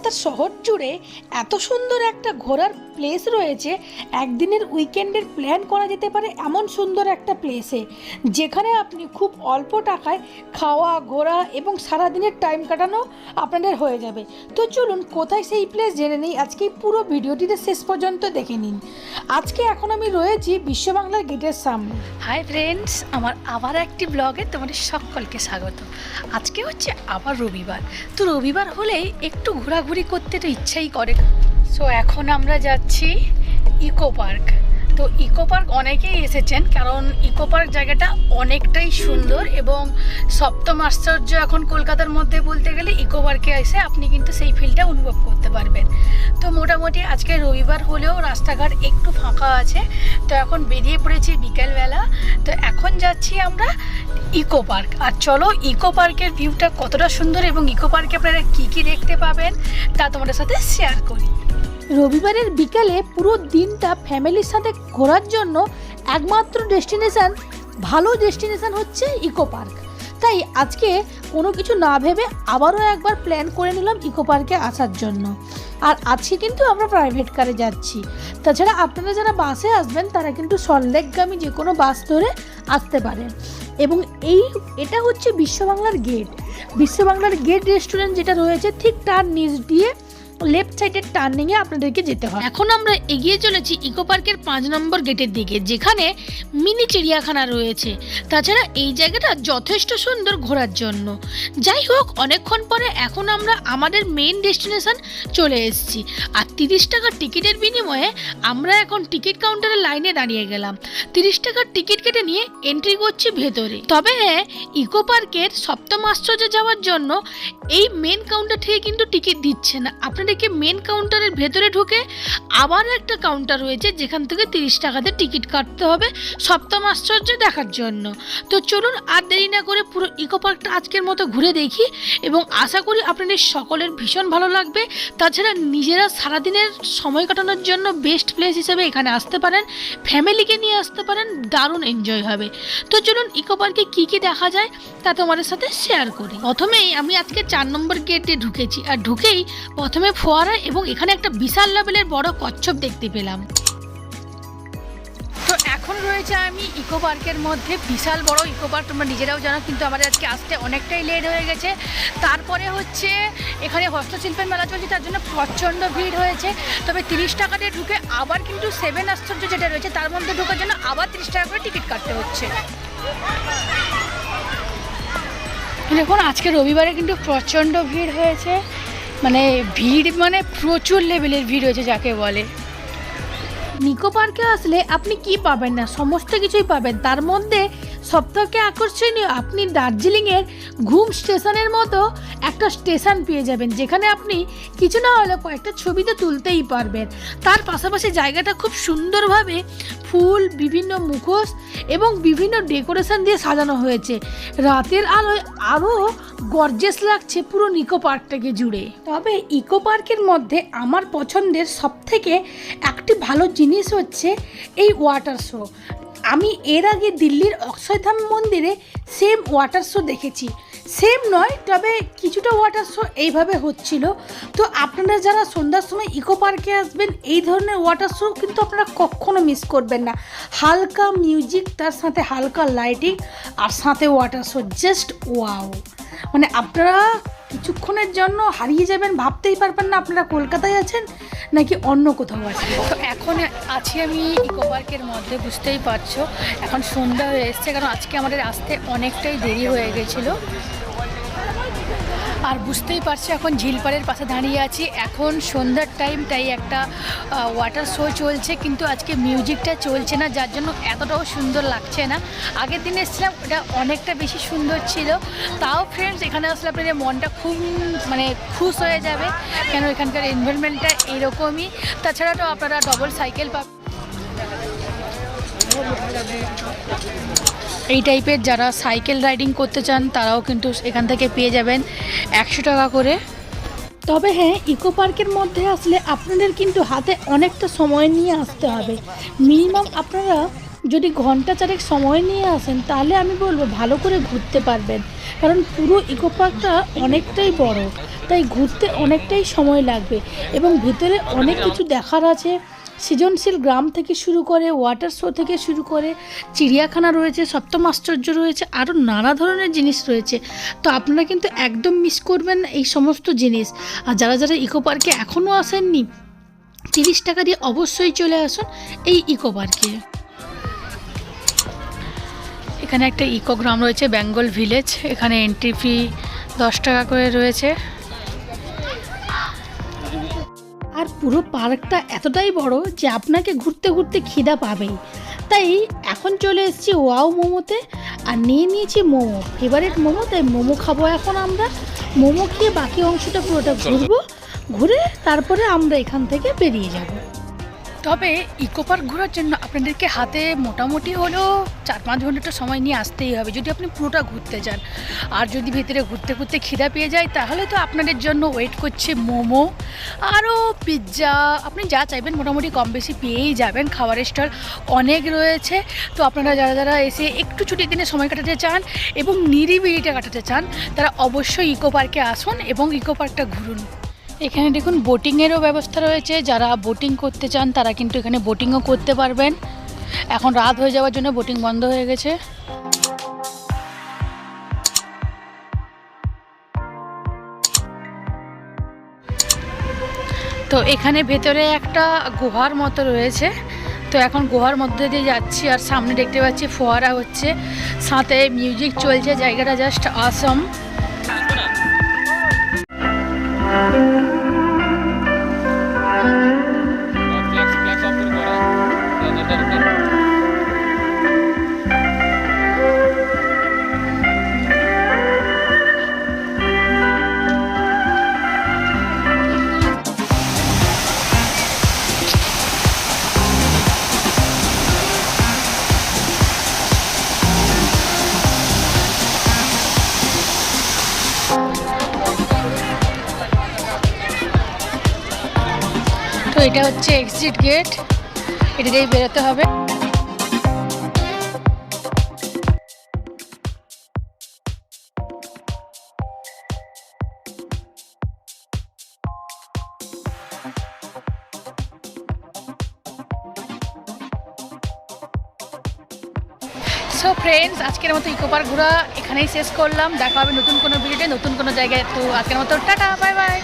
কলকাতার শহর জুড়ে এত সুন্দর একটা ঘোরার প্লেস রয়েছে, একদিনের উইকেন্ডের প্ল্যান করা যেতে পারে এমন সুন্দর একটা প্লেসে যেখানে আপনি খুব অল্প টাকায় খাওয়া, ঘোরা এবং সারাদিনের টাইম কাটানো আপনাদের হয়ে যাবে। তো চলুন কোথায় সেই প্লেস জেনে নিই, আজকে পুরো ভিডিওটিতে শেষ পর্যন্ত দেখে নিন। আজকে এখন আমি রয়েছি বিশ্ব বাংলার গেটের সামনে। হাই ফ্রেন্ডস আমার আবার একটি ব্লগে তোমাদের সকলকে স্বাগত। আজকে হচ্ছে আবার রবিবার। তো রবিবার হলেই একটু ঘোরাঘুরি করতে তো ইচ্ছাই করে সো এখন আমরা যাচ্ছি ইকো পার্ক তো ইকো পার্ক অনেকেই এসেছেন, কারণ ইকো পার্ক জায়গাটা অনেকটাই সুন্দর এবং সপ্তম আশ্চর্য এখন কলকাতার মধ্যে বলতে গেলে ইকো পার্কে এসে আপনি কিন্তু সেই ফিলটা অনুভব করতে পারবেন। তো মোটামুটি আজকে রবিবার হলেও রাস্তাঘাট একটু ফাঁকা আছে, তো এখন বেরিয়ে পড়েছি বিকেলবেলা। তো এখন যাচ্ছি আমরা ইকো পার্ক আর চলো ইকো পার্কের ভিউটা কতটা সুন্দর এবং ইকো পার্কে আপনারা কী কী দেখতে পাবেন তা তোমাদের সাথে শেয়ার করি। রবিবারের বিকালে পুরো দিনটা ফ্যামিলির সাথে ঘোরার জন্য একমাত্র ডেস্টিনেশান ভালো ডেস্টিনেশান হচ্ছে ইকো পার্ক তাই আজকে কোনো কিছু না ভেবে আবারও একবার প্ল্যান করে নিলাম ইকো পার্কে আসার জন্য। আর আজকে কিন্তু আমরা প্রাইভেট কারে যাচ্ছি। তাছাড়া আপনারা যারা বাসে আসবেন, তারা কিন্তু সল্লেকগামী যে কোনো বাস ধরে আসতে পারেন এবং এই, এটা হচ্ছে বিশ্ববাংলার গেট বিশ্ববাংলার গেট রেস্টুরেন্ট যেটা রয়েছে, ঠিক তার নিচ দিয়ে লেফট সাইডের টার্নিংয়ে আপনাদেরকে যেতে হয়। এখন আমরা এগিয়ে চলেছি ইকো পার্কের পাঁচ নম্বর গেটের দিকে, যেখানে মিনি চিড়িয়াখানা রয়েছে। তাছাড়া এই জায়গাটা যথেষ্ট সুন্দর ঘোরার জন্য। যাই হোক, অনেকক্ষণ পরে এখন আমরা আমাদের মেইন ডেস্টিনেশন চলে এসেছি। আর তিরিশ টাকার টিকিটের বিনিময়ে আমরা এখন টিকিট কাউন্টারের লাইনে দাঁড়িয়ে গেলাম। তিরিশ টাকার টিকিট কেটে নিয়ে এন্ট্রি করছি ভেতরে। তবে হ্যাঁ ইকো পার্কের সপ্তম আশ্চর্যে যাওয়ার জন্য এই মেন কাউন্টার থেকে কিন্তু টিকিট দিচ্ছে না। আপনাদেরকে মেন কাউন্টারের ভেতরে ঢুকে আবার একটা কাউন্টার রয়েছে যেখান থেকে তিরিশ টাকাতে টিকিট কাটতে হবে। সপ্তম আশ্চর্য দেখার জন্য। তো চলুন আর দেরি না করে পুরো ইকো পার্কটা আজকের মতো ঘুরে দেখি এবং আশা করি আপনাদের সকলের ভীষণ ভালো লাগবে। তাছাড়া নিজেরা সারাদিনের সময় কাটানোর জন্য বেস্ট প্লেস হিসেবে এখানে আসতে পারেন ফ্যামিলিকে নিয়ে আসতে পারেন, দারুণ এনজয় হবে। তো চলুন ইকো পার্কে কী কী দেখা যায় তা তোমাদের সাথে শেয়ার করি। প্রথমেই আমি আজকে চার নম্বর গেটে ঢুকেছি। আর ঢুকেই প্রথমে ফোয়ারা এবং এখানে একটা বিশাল লেভেলের বড় কচ্ছপ দেখতে পেলাম। তো এখন রয়েছে আমি ইকো পার্কের মধ্যে, বিশাল বড় ইকো পার্ক, তোমরা নিজেরাও জানো, কিন্তু আমাদের আজকে আসতে অনেকটাই লেট হয়ে গেছে। তারপরে হচ্ছে এখানে হস্তশিল্পের মেলা চলছে, তার জন্য প্রচণ্ড ভিড় হয়েছে। তবে তিরিশ টাকাতে ঢুকে আবার কিন্তু সেভেন আশ্চর্য যেটা রয়েছে, তার মধ্যে ঢোকার জন্য আবার তিরিশ টাকা করে টিকিট কাটতে হচ্ছে। দেখুন, আজকে রবিবারে কিন্তু প্রচণ্ড ভিড় হয়েছে। মানে ভিড় মানে প্রচুর লেভেলের ভিড় হয়েছে যাকে বলে। নিকো পার্কে আসলে আপনি কি পাবেন না? সমস্ত কিছুই পাবেন। তার মধ্যে সবথেকে আকর্ষণীয়, আপনি দার্জিলিংয়ের ঘুম স্টেশনের মতো একটা স্টেশন পেয়ে যাবেন, যেখানে আপনি কিছু না হলে কয়েকটা ছবি তো তুলতেই পারবেন। তার পাশাপাশি জায়গাটা খুব সুন্দরভাবে ফুল, বিভিন্ন মুখোশ এবং বিভিন্ন ডেকোরেশন দিয়ে সাজানো হয়েছে। রাতের আলোয় আরও গর্জেস লাগছে পুরো নিকো পার্কটাকে জুড়ে। তবে ইকো পার্কের মধ্যে আমার পছন্দের সবথেকে একটি ভালো জিনিস হচ্ছে এই ওয়াটার শো। আমি এর আগে দিল্লির অক্ষয়ধাম মন্দিরে সেম ওয়াটার শো দেখেছি। সেম নয়, তবে কিছুটা ওয়াটার শো এইভাবে হচ্ছিল। তো আপনারা যারা সন্ধ্যার সময় ইকো পার্কে আসবেন, এই ধরনের ওয়াটার শো কিন্তু আপনারা কখনো মিস করবেন না। হালকা মিউজিক তার সাথে হালকা লাইটিং আর সাথে ওয়াটার শো জাস্ট ওয়াও মানে আপনারা কিছুক্ষণের জন্য হারিয়ে যাবেন, ভাবতেই পারবেন না আপনারা কলকাতায় আছেন নাকি অন্য কোথাও আছেন। তো এখন আছি আমি ইকো পার্কের মধ্যে, বুঝতেই পারছ। এখন সন্ধ্যা হয়ে এসছে, কারণ আজকে আমাদের আসতে অনেকটাই দেরি হয়ে গেছিল। আর বুঝতেই পারছি এখন ঝিলপাড়ের পাশে দাঁড়িয়ে আছি। এখন সন্ধ্যার টাইম তাই একটা ওয়াটার শো চলছে, কিন্তু আজকে মিউজিকটা চলছে না, যার জন্য এতটাও সুন্দর লাগছে না। আগের দিন এসেছিলাম, ওটা অনেকটা বেশি সুন্দর ছিল। তাও ফ্রেন্ডস এখানে আসলে আপনাদের মনটা খুব মানে খুশ হয়ে যাবে, কেন এখানকার এনভায়রনমেন্টটা এরকমই। তাছাড়া তো আপনারা ডবল সাইকেল পাবেন। এই টাইপের যারা সাইকেল রাইডিং করতে চান, তারাও কিন্তু এখান থেকে পেয়ে যাবেন একশো টাকা করে। তবে হ্যাঁ ইকো পার্কের মধ্যে আসলে আপনাদের কিন্তু হাতে অনেকটা সময় নিয়ে আসতে হবে। মিনিমাম আপনারা যদি ঘণ্টা চারেক সময় নিয়ে আসেন, তাহলে আমি বলব ভালো করে ঘুরতে পারবেন। কারণ পুরো ইকো পার্কটা অনেকটাই বড়, তাই ঘুরতে অনেকটাই সময় লাগবে। এবং ভিতরে অনেক কিছু দেখার আছে। সৃজনশীল গ্রাম থেকে শুরু করে ওয়াটার শো থেকে শুরু করে চিড়িয়াখানা রয়েছে, সপ্তম আশ্চর্য রয়েছে আরও নানা ধরনের জিনিস রয়েছে। তো আপনারা কিন্তু একদম মিস করবেন এই সমস্ত জিনিস। আর যারা যারা ইকো পার্কে এখনও আসেননি, তিরিশ টাকা দিয়ে অবশ্যই চলে আসুন এই ইকো পার্কে এখানে একটা ইকোগ্রাম রয়েছে বেঙ্গল ভিলেজ এখানে এন্ট্রি ফি দশ টাকা করে রয়েছে। আর পুরো পার্কটা এতটাই বড় যে আপনাকে ঘুরতে ঘুরতে খিদা পাবেই। তাই এখন চলে এসেছি ওয়াও মোমোতে আর নিয়ে নিয়েছি মোমো। ফেভারিট মোমো তাই মোমো খাব এখন আমরা। মোমো খেয়ে বাকি অংশটা পুরোটা ঘুরবো ঘুরে তারপরে আমরা এখান থেকে বেরিয়ে যাব। তবে ইকো পার্ক ঘোরার জন্য আপনাদেরকে হাতে মোটামুটি হলেও চার পাঁচ ঘণ্টা সময় নিয়ে আসতেই হবে। যদি আপনি পুরোটা ঘুরতে যান। আর যদি ভেতরে ঘুরতে ঘুরতে খিদা পেয়ে যায়, তাহলে তো আপনাদের জন্য ওয়েট করছে মোমো, আরও পিৎজা আপনি যা চাইবেন মোটামুটি কম বেশি পেয়েই যাবেন। খাবারের স্টল অনেক রয়েছে। তো আপনারা যারা যারা এসে একটু ছুটির দিনে সময় কাটাতে চান এবং নিরিবিলিটা কাটাতে চান, তারা অবশ্যই ইকো পার্কে আসুন এবং ইকো পার্কটা ঘুরুন। এখানে দেখুন বোটিংয়েরও ব্যবস্থা রয়েছে। যারা বোটিং করতে চান, তারা কিন্তু এখানে বোটিংও করতে পারবেন। এখন রাত হয়ে যাওয়ার জন্য বোটিং বন্ধ হয়ে গেছে। তো এখানে ভেতরে একটা গুহার মতো রয়েছে। তো এখন গুহার মধ্যে দিয়ে যাচ্ছি আর সামনে দেখতে পাচ্ছি ফোয়ারা হচ্ছে। সাথে মিউজিক চলছে, জায়গাটা জাস্ট আসাম এটা হচ্ছে এক্সিট গেট এটা দিয়েই বেরোতে হবে। সো ফ্রেন্ডস আজকের মতো ইকো পার্ক ঘোরা এখানেই শেষ করলাম। দেখা হবে নতুন কোনো ভিডিওতে নতুন কোনো জায়গায়। তো আজকের মতো টাটা বাই বাই